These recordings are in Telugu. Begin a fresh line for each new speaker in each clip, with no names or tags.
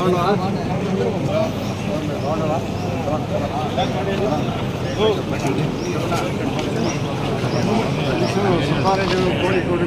అవునా సుబ్బారెడ్డి కోడి కోడి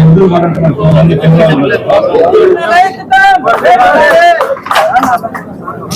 ఎందుకు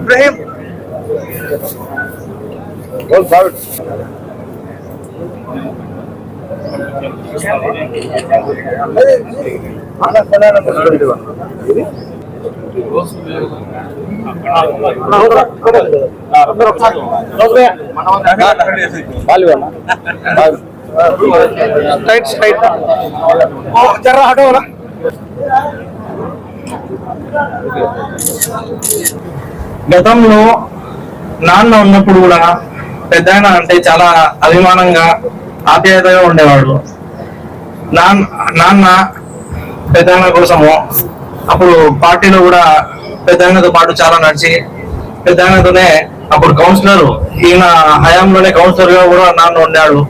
Ibrahim. Well forward. బాలివన్నా స్ట్రైట్ స్ట్రైట్ జర్ర హటోలా గతంలో నాన్న ఉన్నప్పుడు కూడా పెద్ద అంటే చాలా అభిమానంగా ఆప్యాయతగా ఉండేవాడు. నాన్న నాన్న పెద్దన్న కోసము అప్పుడు పార్టీలో కూడా పెద్దన్నతో పాటు చాలా నడిచి పెద్దన్నతోనే అప్పుడు కౌన్సిలర్ ఈయన హయాంలోనే కౌన్సిలర్గా కూడా నాన్న ఉన్నాడు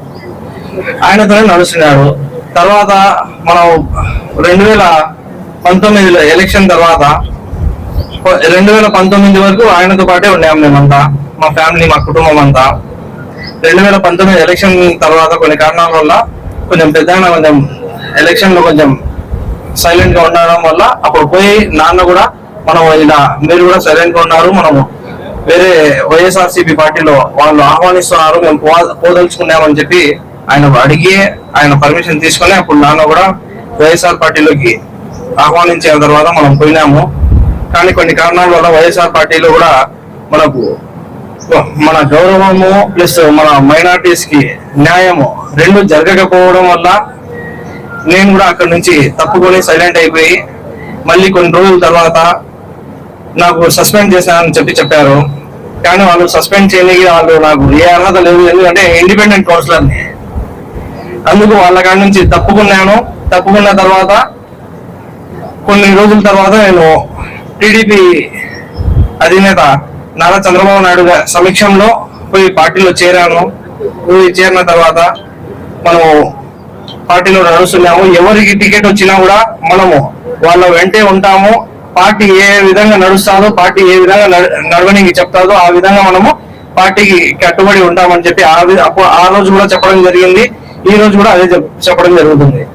ఆయనతోనే నడుస్తున్నాడు తర్వాత మనం రెండు వేల పంతొమ్మిదిలో ఎలక్షన్ తర్వాత రెండు వేల పంతొమ్మిది వరకు ఆయనతో పాటే ఉన్నాం మేమంతా మా ఫ్యామిలీ మా కుటుంబం అంతా. రెండు వేల పంతొమ్మిది ఎలక్షన్ తర్వాత కొన్ని కారణాల వల్ల కొంచెం పెద్ద కొంచెం ఎలక్షన్లో కొంచెం సైలెంట్గా ఉండడం వల్ల అప్పుడు పోయి నాన్న కూడా మనం ఇలా మీరు కూడా సైలెంట్గా ఉన్నారు మనము వేరే వైఎస్ఆర్సీపీ పార్టీలో వాళ్ళు ఆహ్వానిస్తున్నారు మేము పో- పోదలుచుకున్నామని చెప్పి ఆయన అడిగి ఆయన పర్మిషన్ తీసుకొని అప్పుడు నాన్న కూడా వైఎస్ఆర్ పార్టీలోకి ఆహ్వానించిన తర్వాత మనం పోయినాము. కానీ కొన్ని కారణాల వల్ల వైఎస్ఆర్ పార్టీలో కూడా మనకు మన గౌరవము ప్లస్ మన మైనార్టీస్కి న్యాయము రెండు జరగకపోవడం వల్ల నేను కూడా అక్కడ నుంచి తప్పుకొని సైలెంట్ అయిపోయి మళ్ళీ కొన్ని రోజుల తర్వాత నాకు సస్పెండ్ చేశానని చెప్పి చెప్పారు. కానీ వాళ్ళు సస్పెండ్ చేయడానికి వాళ్ళు నాకు ఏ అర్హత లేదు. ఎందుకంటే ఇండిపెండెంట్ కౌన్సిలర్ని అందుకు వాళ్ళ కాడి నుంచి తప్పుకున్నాను. తప్పుకున్న తర్వాత కొన్ని రోజుల తర్వాత నేను టీడీపీ అధినేత నారా చంద్రబాబు నాయుడు సమీక్షంలో పోయి పార్టీలో చేరాను. పోయి చేరిన తర్వాత మనము పార్టీలో నడుస్తున్నాము. ఎవరికి టికెట్ వచ్చినా కూడా మనము వాళ్ళ వెంటే ఉంటాము. పార్టీ ఏ విధంగా నడుస్తాదో పార్టీ ఏ విధంగా నడ- నడవడానికి చెప్తాదో ఆ విధంగా మనము పార్టీకి కట్టుబడి ఉంటామని చెప్పి ఆ ఆ రోజు కూడా చెప్పడం జరిగింది. ఈ రోజు కూడా అదే చెప్పడం జరుగుతుంది.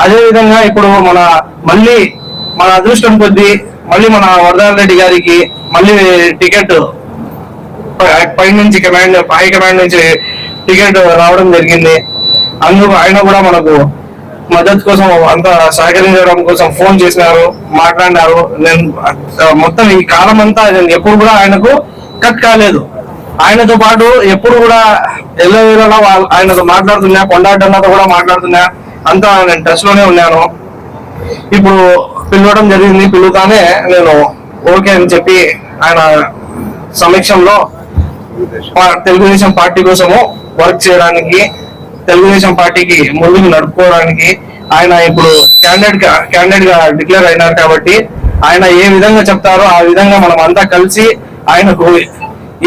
అదే విధంగా ఇప్పుడు మన మళ్ళీ మన అదృష్టం కొద్దీ మళ్ళీ మన వరదాల రెడ్డి గారికి మళ్ళీ టికెట్ పై- నుంచి కమాండ్ హై కమాండ్ నుంచి టికెట్ రావడం జరిగింది. అందుకు ఆయన కూడా మనకు మద్దతు కోసం అంత సహకరించడం కోసం ఫోన్ చేసినారు మాట్లాడినారు. నేను మొత్తం ఈ కాలం అంతా నేను ఎప్పుడు కూడా ఆయనకు కట్ కాలేదు. ఆయనతో పాటు ఎప్పుడు కూడా ఎల్లవేళలా వాళ్ళు ఆయనతో మాట్లాడుతున్నా కొండాటన్నతో కూడా మాట్లాడుతున్నా అంతా నేను టచ్లోనే ఉన్నాను. ఇప్పుడు పిలవడం జరిగింది పిలుగుతానే నేను ఓకే అని చెప్పి ఆయన సమీక్షంలో తెలుగుదేశం పార్టీ కోసము వర్క్ చేయడానికి తెలుగుదేశం పార్టీకి ముందుకు నడుపుకోవడానికి ఆయన ఇప్పుడు క్యాండిడేట్గా క్యాండిడేట్గా డిక్లేర్ అయినారు కాబట్టి ఆయన ఏ విధంగా చెప్తారో ఆ విధంగా మనం అంతా కలిసి ఆయనకు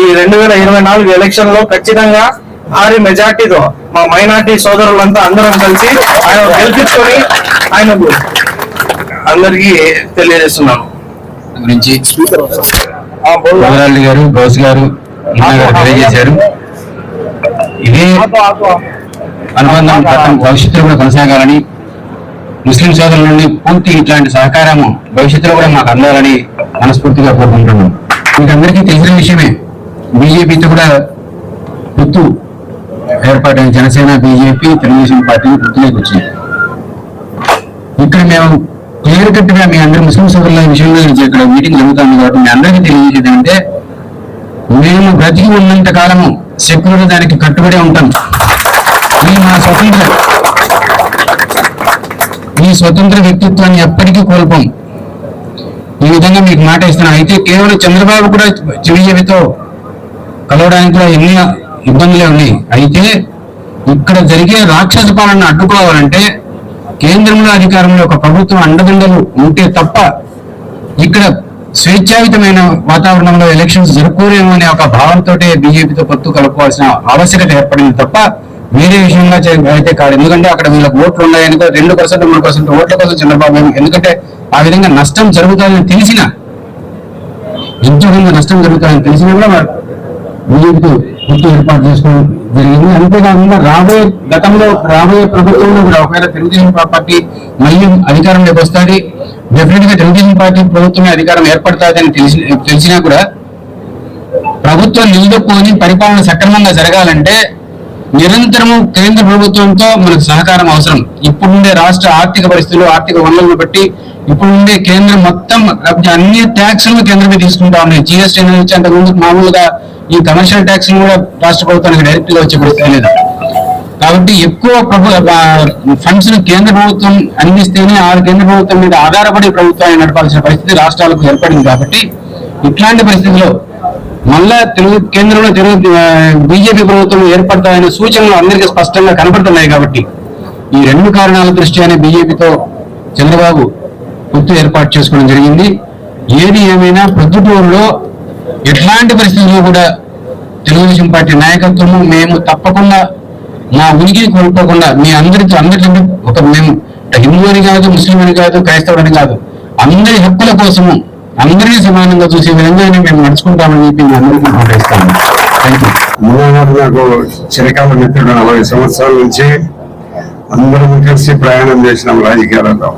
ఈ రెండు వేల ఇరవై నాలుగు ఎలక్షన్లో ఖచ్చితంగా భారీ మెజార్టీతో మా మైనార్టీ సోదరులంతా అందరం కలిసి ఆయన గెలిపించుకొని ఆయనకు అందరికీ తెలియజేస్తున్నాను.
గురించి వదరాలి గారు గౌస్ గారు తెలియజేశారు. ఇదే అనుబంధం గతం భవిష్యత్తులో కూడా కొనసాగాలని ముస్లిం సోదరుల నుండి పూర్తి ఇట్లాంటి సహకారము భవిష్యత్తులో కూడా మాకు అందాలని మనస్ఫూర్తిగా కోరుకుంటున్నాం మీకు అందరికీ తెలిసిన విషయమే. బీజేపీతో కూడా పొత్తు ఏర్పాటైన జనసేన బీజేపీ తెలుగుదేశం పార్టీ పొత్తులోకి వచ్చింది. ఇక్కడ మేము క్లియర్ కట్గా మీ అందరి ముస్లిం సోదరుల విషయంలో ఇక్కడ మీటింగ్ జరుగుతుంది కాబట్టి మీ అందరికీ తెలియజేసేది అంటే మేము బ్రతికి ఉన్నంత కాలము సెక్యులర్ దానికి కట్టుబడి ఉంటాం. ఈ మా స్వతంత్ర ఈ స్వతంత్ర వ్యక్తిత్వాన్ని ఎప్పటికీ కోల్పోం. ఈ విధంగా మీకు మాట ఇస్తున్నాం అయితే కేవలం చంద్రబాబు కూడా చిరుజీవితో కలవడానికి కూడా ఎన్ని ఇబ్బందులే ఉన్నాయి. అయితే ఇక్కడ జరిగే రాక్షస పాలన అడ్డుకోవాలంటే కేంద్రంలో అధికారంలో ఒక ప్రభుత్వం అండదండలు ఉంటే తప్ప ఇక్కడ స్వేచ్ఛాయుతమైన వాతావరణంలో ఎలక్షన్స్ జరుపుకోలేము అనే ఒక భావంతో బీజేపీతో పొత్తు కలుపుకోవాల్సిన ఆవశ్యకత ఏర్పడింది తప్ప వేరే విషయంగా అయితే కాదు. ఎందుకంటే అక్కడ వీళ్ళకి ఓట్లు ఉన్నాయని రెండు పర్సెంట్ మూడు పర్సెంట్ ఓట్ల కోసం చంద్రబాబు ఎందుకంటే ఆ విధంగా నష్టం జరుగుతుందని తెలిసిన ఎంతో నష్టం జరుగుతుందని తెలిసినా కూడా వారు గుర్తు ఏర్పాటు చేసుకోవడం జరిగింది. అంతేకాకుండా రాబోయే గతంలో రాబోయే ప్రభుత్వంలో కూడా ఒకవేళ తెలుగుదేశం పార్టీ మళ్ళీ అధికారంలోకి వస్తుంది డెఫినెట్గా తెలుగుదేశం పార్టీ ప్రభుత్వమే అధికారం ఏర్పడుతుందని తెలిసి తెలిసినా కూడా ప్రభుత్వం నిలదొక్కుని పరిపాలన సక్రమంగా జరగాలంటే నిరంతరము కేంద్ర ప్రభుత్వంతో మనకు సహకారం అవసరం. ఇప్పుడుండే రాష్ట్ర ఆర్థిక పరిస్థితులు ఆర్థిక వనరులను బట్టి ఇప్పుడుండే కేంద్రం మొత్తం అన్ని ట్యాక్స్లను కేంద్రమే తీసుకుంటా ఉన్నాయి. జిఎస్టీ అనేది వచ్చి అంతకుముందు మామూలుగా ఈ కమర్షియల్ ట్యాక్స్ కూడా రాష్ట్ర ప్రభుత్వానికి డైరెక్ట్గా వచ్చే పరిస్థితి లేదు. కాబట్టి ఎక్కువ ప్రభు ఫండ్స్ను కేంద్ర ప్రభుత్వం అందిస్తేనే ఆ కేంద్ర ప్రభుత్వం మీద ఆధారపడి ప్రభుత్వాన్ని నడపాల్సిన పరిస్థితి రాష్ట్రాలకు ఏర్పడింది కాబట్టి ఇట్లాంటి పరిస్థితిలో మళ్ళా తెలుగు కేంద్రంలో తెలుగు బీజేపీ ప్రభుత్వం ఏర్పడతాయనే సూచనలు అందరికీ స్పష్టంగా కనపడుతున్నాయి కాబట్టి ఈ రెండు కారణాల దృష్ట్యానే బీజేపీతో చంద్రబాబు పొత్తు ఏర్పాటు చేసుకోవడం జరిగింది. ఏది ఏమైనా ప్రొద్దుటూరులో ఎట్లాంటి పరిస్థితుల్లో కూడా తెలుగుదేశం పార్టీ నాయకత్వము మేము తప్పకుండా మా ఉనికిని కోల్పోకుండా మీ అందరితో అందరికంటే ఒక మేము హిందూ అని కాదు ముస్లిం అని కాదు క్రైస్తవుడు అని కాదు అందరి హక్కుల కోసము అందరినీ సమానంగా చూసే విధంగానే మేము నడుచుకుంటామని చెప్పి మీ అందరికీ పాటిస్తాము థ్యాంక్ యూ
నాకు చిరకాల మిత్రుడు. నలభై సంవత్సరాల నుంచి అందరం కలిసి ప్రయాణం చేసినాం రాజకీయాలలో.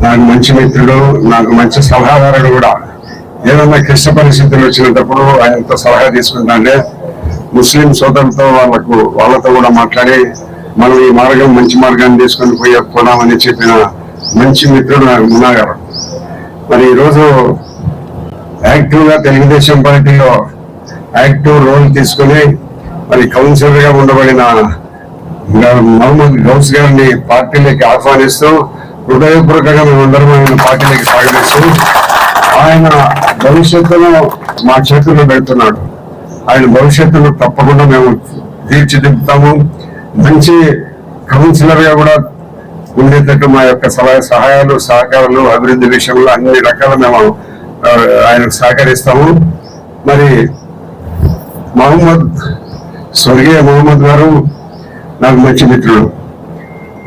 నాకు మంచి మిత్రుడు నాకు మంచి సలహాదారుడు కూడా. ఏదన్నా క్లిష్ట పరిస్థితులు వచ్చినప్పుడు ఆయనతో సలహా తీసుకుంటానే ముస్లిం సోదరులతో వాళ్ళకు వాళ్ళతో కూడా మాట్లాడి మనం ఈ మార్గం మంచి మార్గాన్ని తీసుకొని పోయే పోదామని చెప్పిన మంచి మిత్రుడు నాకు మున్నా గారు మరి ఈరోజు యాక్టివ్గా తెలుగుదేశం పార్టీలో యాక్టివ్ రోల్ తీసుకుని మరి కౌన్సిలర్గా ఉండబడిన మహమ్మద్ గౌస్ గారిని పార్టీలోకి ఆహ్వానిస్తూ హృదయపూర్వకంగా మేము ఆయన పార్టీలోకి స్వాగతిస్తూ ఆయన భవిష్యత్తును మా చేతుల్లో పెడుతున్నాడు. ఆయన భవిష్యత్తును తప్పకుండా మేము తీర్చిదిద్దుతాము. మంచి కౌన్సిలర్గా కూడా ఉండేటట్టు మా యొక్క సలహా సహాయాలు సహకారాలు అభివృద్ధి విషయంలో అన్ని రకాల మేము ఆయనకు సహకరిస్తాము. మరి మహమ్మద్ స్వర్గీయ మహమ్మద్ గారు నాకు మంచి మిత్రుడు.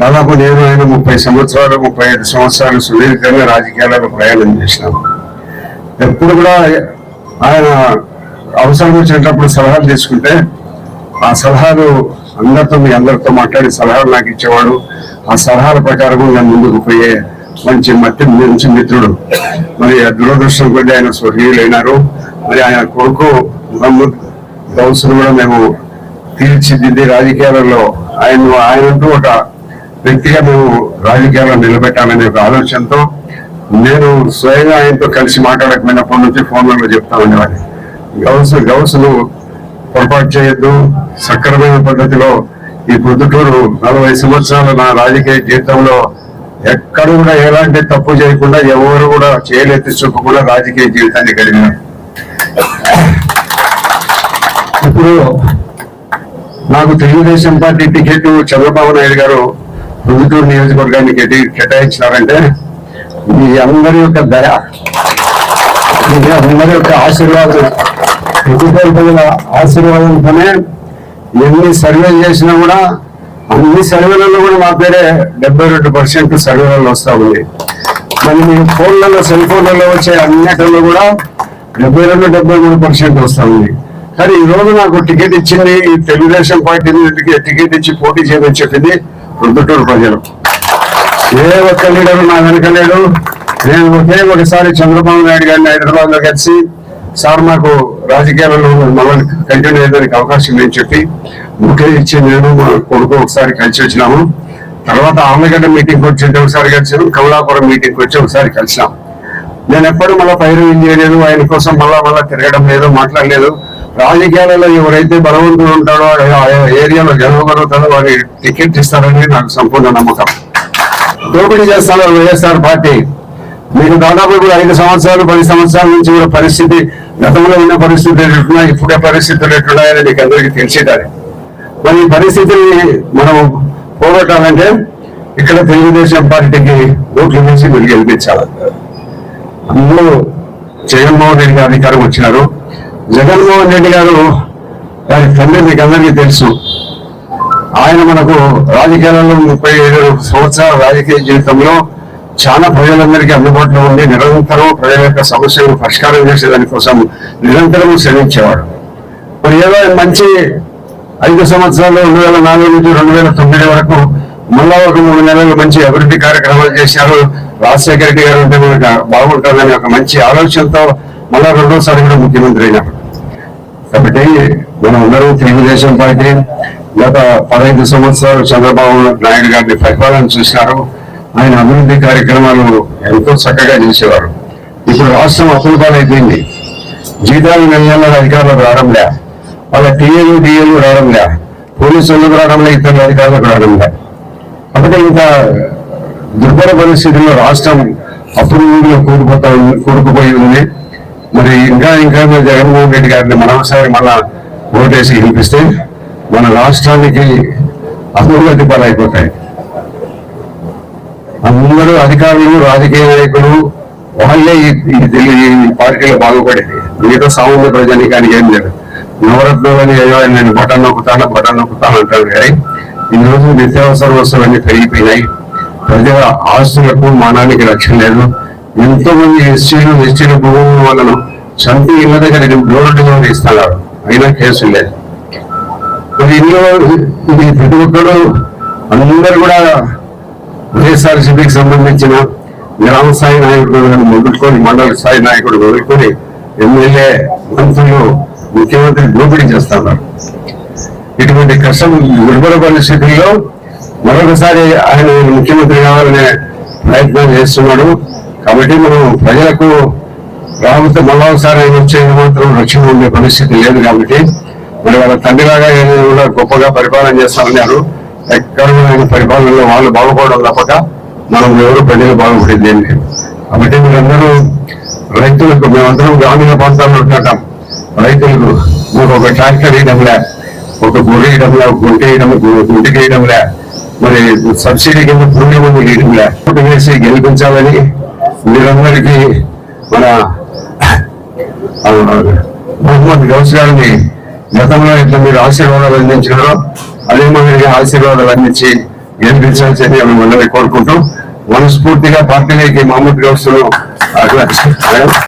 దాదాపు నేను ఆయన ముప్పై సంవత్సరాలు ముప్పై ఐదు సంవత్సరాలు సుదీర్ఘంగా రాజకీయాలలో ప్రయాణం చేసినాను ఎప్పుడు కూడా ఆయన అవసరం వచ్చినప్పుడు సలహాలు తీసుకుంటే ఆ సలహాలు అందరితో మీ అందరితో మాట్లాడి సలహాలు నాకు ఇచ్చేవాడు. ఆ సలహాల ప్రకారం నేను ముందుకు పోయే మంచి మట్టి మంచి మిత్రుడు. మరి ఆ దురదృష్టం కొద్ది ఆయన స్వర్గీయులైనారు మరి ఆయన కొడుకు మహమ్మద్ గౌసును కూడా మేము తీర్చిదిద్ది రాజకీయాలలో ఆయన ఆయనంటూ ఒక వ్యక్తిగా మేము రాజకీయాల్లో నిలబెట్టాలనే ఒక ఆలోచనతో నేను స్వయంగా ఆయనతో కలిసి మాట్లాడకపోయినప్పటి నుంచి ఫోన్లలో చెప్తా ఉండేవాడిని. గౌస్ గౌసును పొరపాటు చేయొద్దు. సక్రమైన పద్ధతిలో ఈ పొద్దుటూరు నలభై సంవత్సరాలు నా రాజకీయ జీవితంలో ఎక్కడ కూడా ఎలాంటి తప్పు చేయకుండా ఎవరు కూడా చేయలెత్తి చూపకుండా రాజకీయ జీవితాన్ని కలిగిన. ఇప్పుడు నాకు తెలుగుదేశం పార్టీ టికెట్ చంద్రబాబు నాయుడు గారు పొద్దుటూరు నియోజకవర్గానికి కేటాయించినారంటే మీ అందరి యొక్క దయ మీ అందరి యొక్క ఆశీర్వాదం పొద్దుటూరు ఆశీర్వాదంతోనే ఎన్ని సర్వే చేసినా కూడా అన్ని సర్వేలలో కూడా మా పేరే డెబ్బై రెండు పర్సెంట్ సర్వేలలో వస్తా ఉంది. మరి మీ ఫోన్లలో సెల్ ఫోన్లలో వచ్చే అన్నిటిలో కూడా డెబ్బై రెండు డెబ్బై మూడు పర్సెంట్ వస్తా ఉంది. కానీ ఈ రోజు నాకు టికెట్ ఇచ్చింది ఈ తెలుగుదేశం పార్టీ టికెట్ ఇచ్చి పోటీ చేయమని చెప్పింది ప్రొద్దుటూరు ప్రజలు. ఏ ఒక్క లీడరు నా వెనక లేడు. నేను ఒకే ఒకసారి చంద్రబాబు నాయుడు గారిని హైదరాబాద్లో కలిసి సార్ మాకు రాజకీయాలలో మమ్మల్ని కంటిన్యూ అయ్యేదానికి అవకాశం లేని చెప్పి బుకే ఇచ్చి నేను మా కొడుకు ఒకసారి కలిసి వచ్చినాము. తర్వాత ఆమెగడ్డ మీటింగ్ వచ్చి ఒకసారి కలిసాము కమలాపురం మీటింగ్ వచ్చి ఒకసారి కలిసాం నేను ఎప్పుడు మళ్ళీ పైరు చేయలేదు ఆయన కోసం మళ్ళా మళ్ళా తిరగడం లేదు మాట్లాడలేదు. రాజకీయాలలో ఎవరైతే బలవంతుడు ఉంటాడో ఏరియాలో జనం కలుగుతాడో వారి టికెట్ ఇస్తారని నాకు సంపూర్ణ నమ్మకం. దోపిడీ చేస్తాను వైఎస్ఆర్ పార్టీ? మీరు దాదాపు ఇప్పుడు ఐదు సంవత్సరాలు పది సంవత్సరాల నుంచి కూడా పరిస్థితి గతంలో ఉన్న పరిస్థితులు ఎట్లున్నా ఇప్పుడే పరిస్థితులు ఎట్లున్నాయని నీకు అందరికీ తెలిసేదాన్ని. మరి ఈ పరిస్థితిని మనం పోగొట్టాలంటే ఇక్కడ తెలుగుదేశం పార్టీకి ఓట్లు వేసి మీరు గెలిపించాలి. అందరూ జగన్మోహన్ రెడ్డి గారు అధికారం వచ్చినారు. జగన్మోహన్ రెడ్డి గారు వారి తండ్రి మీకు అందరికీ తెలుసు. ఆయన మనకు రాజకీయాలలో ముప్పై ఏడు సంవత్సరాల రాజకీయ జీవితంలో చాలా ప్రజలందరికీ అందుబాటులో ఉండి నిరంతరం ప్రజల యొక్క సమస్యలను పరిష్కారం చేసే దానికోసం నిరంతరం శ్రమించేవాడు. మరి ఏదో మంచి ఐదు సంవత్సరాలు రెండు వేల నాలుగు నుంచి రెండు వేల తొమ్మిది వరకు మళ్ళా ఒక మూడు నెలలు మంచి అభివృద్ధి కార్యక్రమాలు చేశారు. రాజశేఖర రెడ్డి గారు ఉంటే మనకు బాగుంటుందని ఒక మంచి ఆలోచనతో మళ్ళా రెండోసారి కూడా ముఖ్యమంత్రి అయినారు. కాబట్టి మనం అందరం తెలుగుదేశం పార్టీ గత పదహైదు సంవత్సరాలు చంద్రబాబు నాయుడు గారిని పరిపాలన చూసినారు. ఆయన అభివృద్ధి కార్యక్రమాలు ఎంతో చక్కగా చేసేవారు. ఇప్పుడు రాష్ట్రం అప్పుల పాలైపోయింది జీతాలు నెల నెలల అధికారులకు రావడంలే. వాళ్ళ టీఏలు డిఏలు రావడంలే. పోలీసులు రావడంలే ఇతర అధికారులకు రావడంలే. అందుకే ఇంకా దుర్భర పరిస్థితుల్లో రాష్ట్రం అప్పుడు కూరుకుపోతా ఉంది కూరుకుపోయి ఉంది. మరి ఇంకా ఇంకా మీరు జగన్మోహన్ రెడ్డి గారిని మరోసారి మళ్ళా ఓటేసి గెలిపిస్తే మన రాష్ట్రానికి అభివృద్ధి పాలైపోతాయి. అందరూ అధికారులు రాజకీయ నాయకులు వాళ్ళే ఈ ఈ పార్టీలో బాగుపడేది. మీతో సామాన్య ప్రజానికానికి ఏం లేదు. నవరత్నాలు ఏదో నేను బటన్ నొక్కుతాను బటన్ నొక్కుతాను అంటారు కానీ ఈ రోజు నిత్యావసర వస్తువులన్నీ పెరిగిపోయినాయి ప్రజల ఆస్తులకు మానానికి రక్షణ లేదు. ఎంతో మంది ఎస్టీలు ఎస్టీల భూములు వాళ్ళను సొంత ఇళ్ళ దగ్గర డోర్ ఇస్తున్నారు అయినా కేసు లేదు. మరి ఇందులో ఇది ప్రతి ఒక్కరు అందరు కూడా వైఎస్ఆర్సీపీకి సంబంధించిన గ్రామ స్థాయి నాయకుడు మొదలుకొని మండల స్థాయి నాయకుడు మొదలుకొని ఎమ్మెల్యే మంత్రులు ముఖ్యమంత్రి దోపిడీ చేస్తున్నారు. ఇటువంటి కష్టం దుర్బల పరిస్థితుల్లో మరొకసారి ఆయన ముఖ్యమంత్రి కావాలనే ప్రయత్నం చేస్తున్నాడు. కాబట్టి మనం ప్రజలకు రాబోతే మళ్ళొకసారి ఆయన వచ్చేది మాత్రం రక్షణ ఉండే పరిస్థితి లేదు కాబట్టి మరి వాళ్ళ తండ్రిలాగా కూడా గొప్పగా పరిపాలన చేస్తామన్నారు. ఎక్కడ ఆయన పరిపాలనలో వాళ్ళు బాగుపడడం తప్పక మనం ఎవరు ప్రజలు బాగుపడేది ఏం లేదు. కాబట్టి మీరందరూ రైతులకు మేమందరం గ్రామీణ ప్రాంతాల్లో ఉంటున్నాం. రైతులకు మాకు ఒక ట్రాక్టర్ వేయడంలే ఒక గొర్రె వేయడంలే ఒక గుంట వేయడం గుంటికి వేయడంలే మరి సబ్సిడీ కింద పుణ్యం వేయడంలే ఓటు వేసి గెలిపించాలని మీరందరికీ మన మహమ్మద్ గౌస్ గారిని గతంలో ఇట్లా మీరు ఆశీర్వాదాలు అందించినారో అదే మాదిరిగా ఆశీర్వాదాలు అందించి గెలిపించాల్సింది మిమ్మల్ని కోరుకుంటూ మనస్ఫూర్తిగా పార్టీలోకి మహమ్మద్ గౌస్